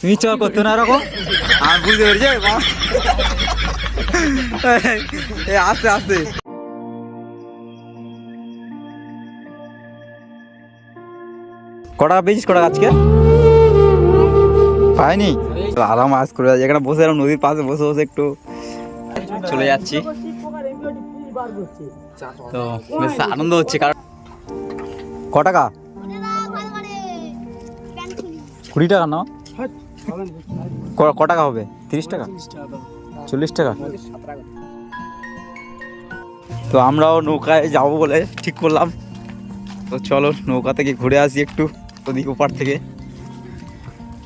তুমি চল করতো না এরকম? আমি বুঝতে পেরেছি আস্তে আস্তে। কটা পেয়েছিস কটা আজকে? পাইনি। তো আরাম আজ করে এখানে বসে এরকম নদীর পাশে বসে বসে একটু চলে যাচ্ছি। তো বেশ আনন্দ হচ্ছে কারণ ক টাকা? কুড়ি টাকা না ক- টাকা হবে? তিরিশ টাকা? চল্লিশ টাকা? তো আমরাও নৌকায় যাব বলে ঠিক করলাম। তো চলো নৌকা থেকে ঘুরে আসি একটু ওদিক ওপার থেকে।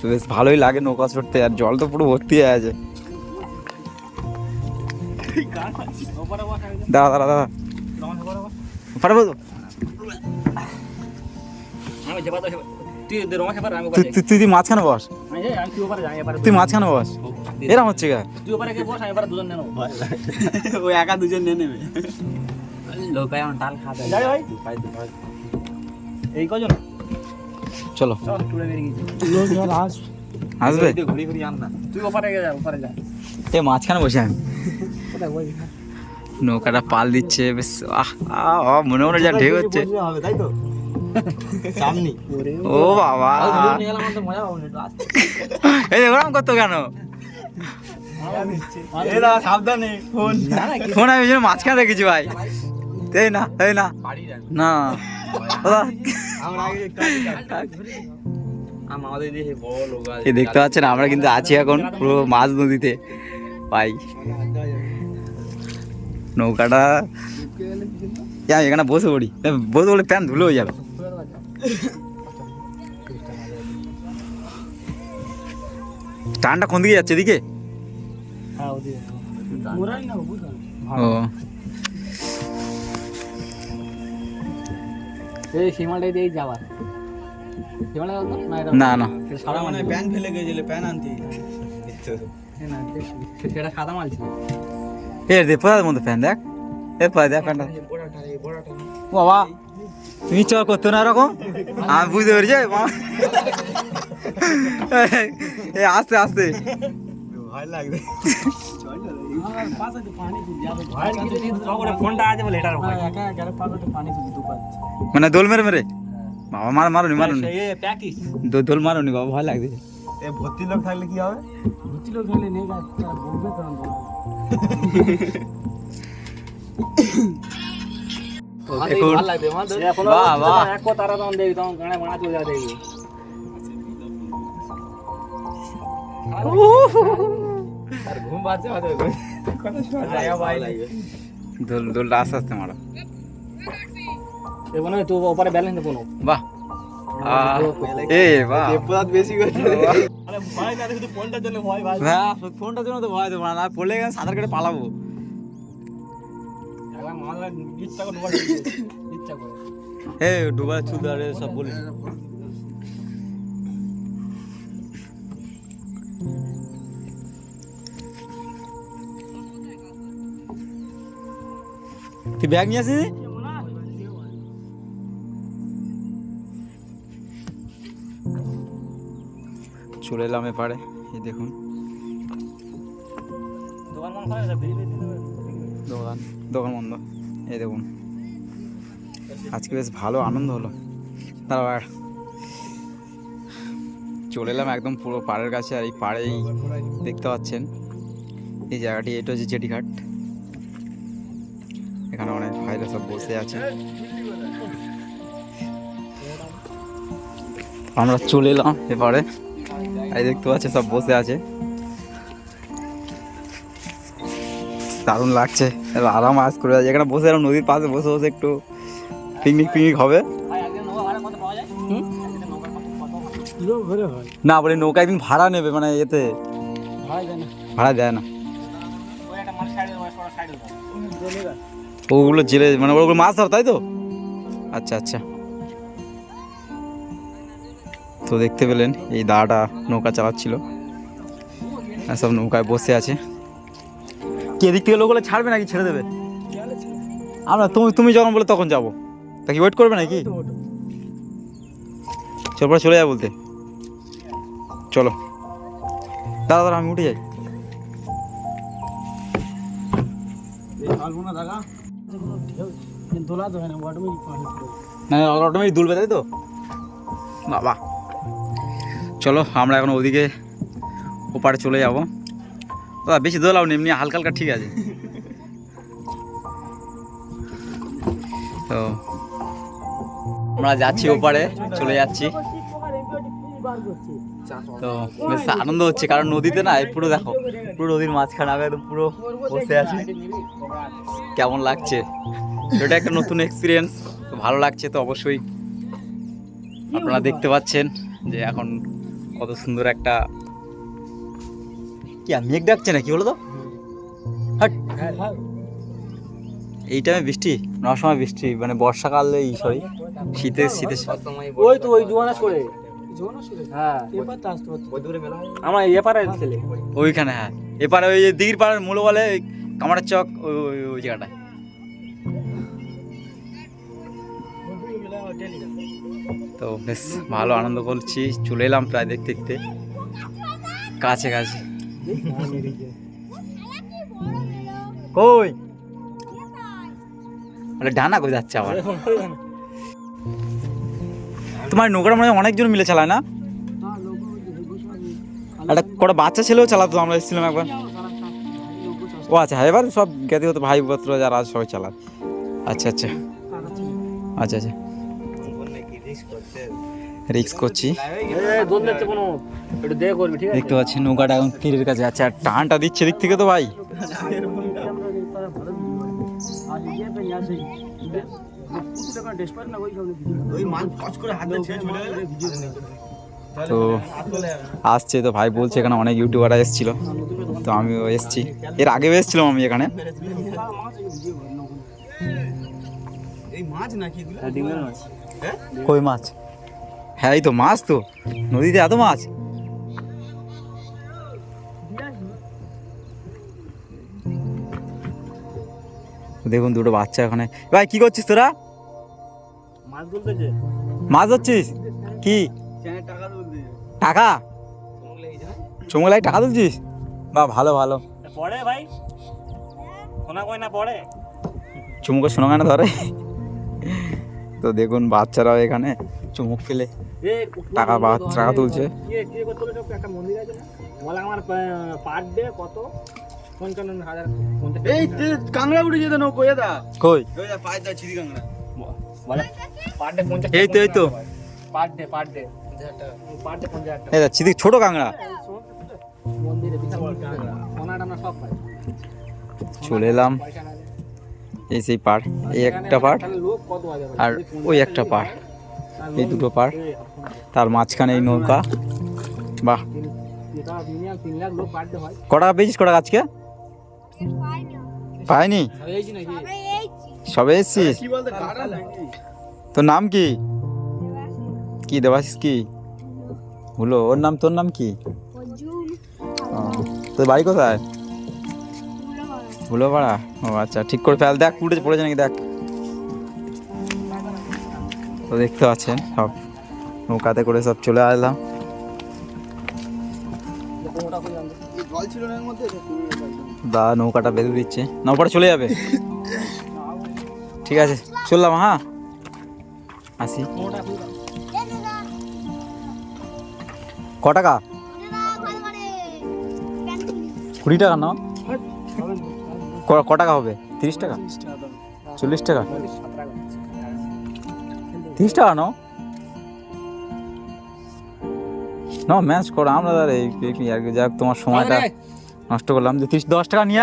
তো বেশ ভালোই লাগে নৌকা চড়তে আর জল তো পুরো ভর্তি হয়ে আছে। দাঁড়া দাঁড়া দাঁড়া। পারব তো তুই তুই মাঝখানে বস। তুই মাঝখানে বস। এরম হচ্ছে গা। তুই ওপারে গিয়ে বস আমি এবারে দুজন নেব। ওই একা দুজন নিয়ে নেবে। লোকায় আমার ডাল খাবে। যাই ভাই। এই কজন? চলো। চল টুরে বেরিয়ে গেছি আসবে? ঘুরি ঘুরি আন না। তুই ওপারে গিয়ে যা ওপারে যা। এ মাঝখানে বসে আমি নৌকাটা পাল দিচ্ছে বেশ আহ মনে মনে যা ঢেউ হচ্ছে। হবে তাই তো? সামনে। ও বাবা। এই যে ওরম করতো কেন? সাবধানে ফোন। ফোন আমি ওই জন্য মাঝখানে রেখেছি ভাই। এই না এই না। না। এই দেখতে পাচ্ছেন আমরা কিন্তু আছি এখন পুরো মাছ নদীতে। ভাই। নৌকাটা এ, এখানে বসে পড়ি। বসে পড়লে প্যান ধুলো হয়ে যাবে। টানটা কোন দিকে যাচ্ছে এদিকে? হ্যাঁ ওদিকে। মোরাই না বুঝা ও এই সীমাটাই দিয়ে যাবার সীমাটা না না। না সাদা মানে প্যান ফেলে গেছিলে প্যান আনতে। সেটা সাদা মাল ছিল। এ দে পোদার মধ্যে ফ্যান দেখ। দেখ বাবা। তুমি চল করতো না এরকম? আমি বুঝতে পেরেছি আস্তে আস্তে। ভয় লাগবে। মানে দোল মেরে মেরে? বাবা মার মারুনি মারুনি। দোল মারুনি বাবা ভয় লাগছে এ ভর্তি লোক থাকলে কি হবে? ভর্তি লোক হলে নিয়ে বলবে তখন আমার বাহ, বাহ। এক তারা তখন দেখবি তখন গানে মানা চলে যাবে দেখবি। ঘুম পাচ্ছে আমাদের কত সময় জায়গা পাই লাগবে। দোল আস্তে আস্তে মারো। এ মনে হয় তো ওপারে ব্যালেন্স দেবো বাহ। এ বেশি করছে? আরে ভয় না শুধু ফোনটার জন্য ভয় ভাই। ফোনটার জন্য তো ভয় দেবো না পড়লে গেলে সাঁতার কেটে পালাবো? মাথা ইচ্ছা করে ডুবাই ইচ্ছা করে। চুদারে সব বলি। তুই ব্যাগ নিয়ে আসিস? চলে এলাম এপারে এই দেখুন। দোকান দোকান বন্ধ। এই দেখুন। আজকে বেশ ভালো আনন্দ হলো। তারপর চলে এলাম একদম পুরো পাড়ের কাছে, আর এই পাড়েই দেখতে পাচ্ছেন এই জায়গাটি, এটা হচ্ছে জেটিঘাট। এখানে অনেক ভাইরা সব বসে আছে। আমরা চলে এলাম এপারে এই দেখতে পাচ্ছে সব বসে আছে। দারুণ লাগছে। আরাম আজ করে এখানে বসে এরকম নদীর পাশে বসে বসে একটু পিকনিক পিকনিক হবে। না, বলে নৌকা একদিন ভাড়া নেবে মানে এতে। ভাড়া দেয় না। ওগুলো জেলে মানে ওগুলো মাছ ধর, তাই তো? আচ্ছা আচ্ছা। তো দেখতে পেলেন, এই দাঁড়াটা নৌকা চালাচ্ছিল। সব নৌকায় বসে আছে। কি, এদিক থেকে লোকগুলো ছাড়বে নাকি ছেড়ে দেবে? আমরা, তুমি তুমি যখন বলে তখন যাব। তা কি ওয়েট করবে নাকি? চল, পরে চলে যাব বলতে। চলো। দাদা দাদা, আমি উঠে যাই। না দুলবে, তাই তো? বাবা। চলো, আমরা এখন ওদিকে ওপারে চলে যাব। দাদা বেশি দোলাও এমনি হালকা হালকা ঠিক আছে। তো, আমরা যাচ্ছি ওপারে, চলে যাচ্ছি। তো, বেশ আনন্দ হচ্ছে, কারণ নদীতে না পুরো দেখো, পুরো নদীর মাঝখানে আমি একদম পুরো বসে আছি। কেমন লাগছে? এটা একটা নতুন এক্সপিরিয়েন্স তো ভালো লাগছে তো অবশ্যই। আপনারা দেখতে পাচ্ছেন যে এখন কত সুন্দর একটা কি মেঘ ডাকছে না কি বলো তো? হাট। এই টাইমে বৃষ্টি নয় সময় বৃষ্টি মানে বর্ষাকাল এই সরি শীতে শীতে। ওই তো ওই জোয়ানা করে হ্যাঁ। আমার এপারে ছেলে। ওইখানে হ্যাঁ। এপারে ওই দিঘির পাড়ার মূল বলে কামারের চক ওই ওই ওই জায়গাটায়। তো বেশ ভালো আনন্দ করছি চলে এলাম প্রায় দেখতে দেখতে। কাছে কাছে। কই? আরে ডানা কই যাচ্ছে আবার? তোমার নৌকাটা মনে হয় অনেকজন মিলে চালায় না? একটা কটা বাচ্চা ছেলেও চালাতো আমরা এসেছিলাম একবার। ও আচ্ছা হ্যাঁ এবার সব জ্ঞাতিগত ভাই পত্র যারা সবাই চালায়। আচ্ছা আচ্ছা। আচ্ছা আচ্ছা। রিক্স করছি। দোল দিচ্ছে কোনো? একটু দেখে করবি ঠিক আছে? দেখতে পাচ্ছি নৌকাটা এখন তীরের কাছে আছে আর টানটা দিচ্ছে দিক থেকে তো ভাই। তো আসছে তো ভাই বলছে এখানে অনেক ইউটিউবাররা এসেছিল। তো আমিও এসেছি। এর আগেও এসেছিলাম আমি এখানে। কই মাছ? হ্যাঁ এই তো মাছ তো। নদীতে এত মাছ? দেখুন দুটো বাচ্চা ওখানে ভাই কি করছিস তোরা? মাছ ধরছিস? কি? টাকা চুমলাই টাকা? তুলছিস? বা ভালো ভালো। পড়ে ভাই? শোনা কই না পড়ে? চুমুকে শোনা কেন ধরে? তো দেখুন বাচ্চারাও এখানে চুমুক ফেলে টাকা টাকা তুলছে। এই তো এই তো ছোট কাংড়া মন্দিরে বিশাল বড় টাকা সোনা টানা সব পাই। চলে এলাম। এই সেই পার এই একটা পার আছে আর ওই একটা পার এই দুটো পার তার মাঝখানে এই নৌকা। বাহ। এটা মিনিমাম তিন লাখ লোক পার ডে ক টাকা পেয়েছিস ক টাকা আজকে? পাইনি? সবে এসছিস? কাটা তোর নাম কি? কি দেবাশিস কি? হলো ওর নাম তোর নাম কি? তোর বাড়ি কোথায়? ভুলো পাড়া ও আচ্ছা ঠিক করে ফেল। দেখ উঠে পড়েছে নাকি, দেখ। তো দেখতে পাচ্ছেন, সব নৌকাতে করে সব চলে আসলাম। দা, নৌকাটা বেঁধে দিচ্ছে। নৌকাটা চলে যাবে? ঠিক আছে, চললাম হ্যাঁ। আসি। ক টাকা? কুড়ি টাকা না ক- টাকা হবে? তিরিশ টাকা? চল্লিশ টাকা? তিরিশ টাকা নাও। না ম্যাচ করো আমরা আর এই আর যাক তোমার সময়টা নষ্ট করলাম। যে তিরিশ দশ টাকা নিয়ে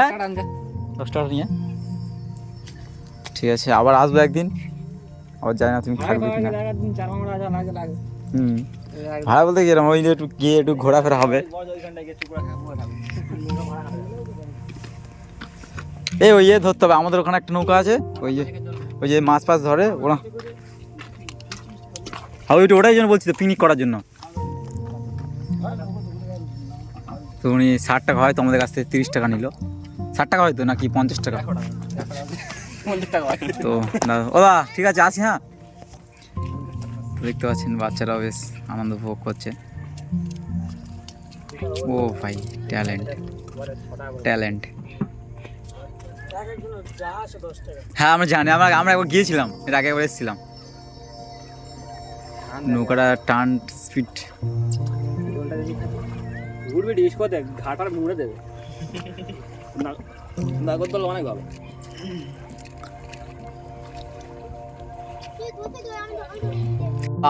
দশ টাকা নিয়ে ঠিক আছে আবার আসব একদিন। আবার জানি না তুমি থাকবে কিনা। হুম। ভাড়া বলতে গেলাম ওই যে একটু গিয়ে একটু ঘোরাফেরা হবে। এই ওই ইয়ে ধরতে হবে আমাদের ওখানে একটা নৌকা আছে ওই যে ওই যে মাছ ফাছ ধরে ওরা। হ্যাঁ ওইটা ওটাই জন্য বলছি তো পিকনিক করার জন্য। তো উনি ষাট টাকা হয় তোমাদের কাছ থেকে তিরিশ টাকা নিল। ষাট টাকা হয়তো নাকি পঞ্চাশ টাকা? তো ওদা ঠিক আছে আসি হ্যাঁ। দেখতে পাচ্ছেন বাচ্চারাও বেশ আনন্দ উপভোগ করছে। ও ভাই ট্যালেন্ট ট্যালেন্ট। হ্যাঁ আমরা জানি। আমরা আমরা একবার গিয়েছিলাম। এর আগে একবার এসেছিলাম। নৌকাটা টার্ন স্পিড। ঘুরবি ডিস করে দেখ ঘাটার মুড়ে দেবে। না অনেক ভালো।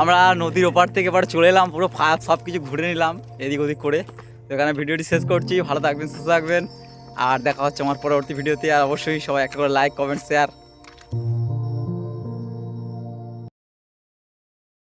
আমরা নদীর ওপার থেকে এবার চলে এলাম পুরো সব কিছু ঘুরে নিলাম এদিক ওদিক করে। এখানে ভিডিওটি শেষ করছি। ভালো থাকবেন সুস্থ থাকবেন। আর দেখা হচ্ছে আমার পরবর্তী ভিডিওতে। আর অবশ্যই সবাই একটা করে লাইক কমেন্ট শেয়ার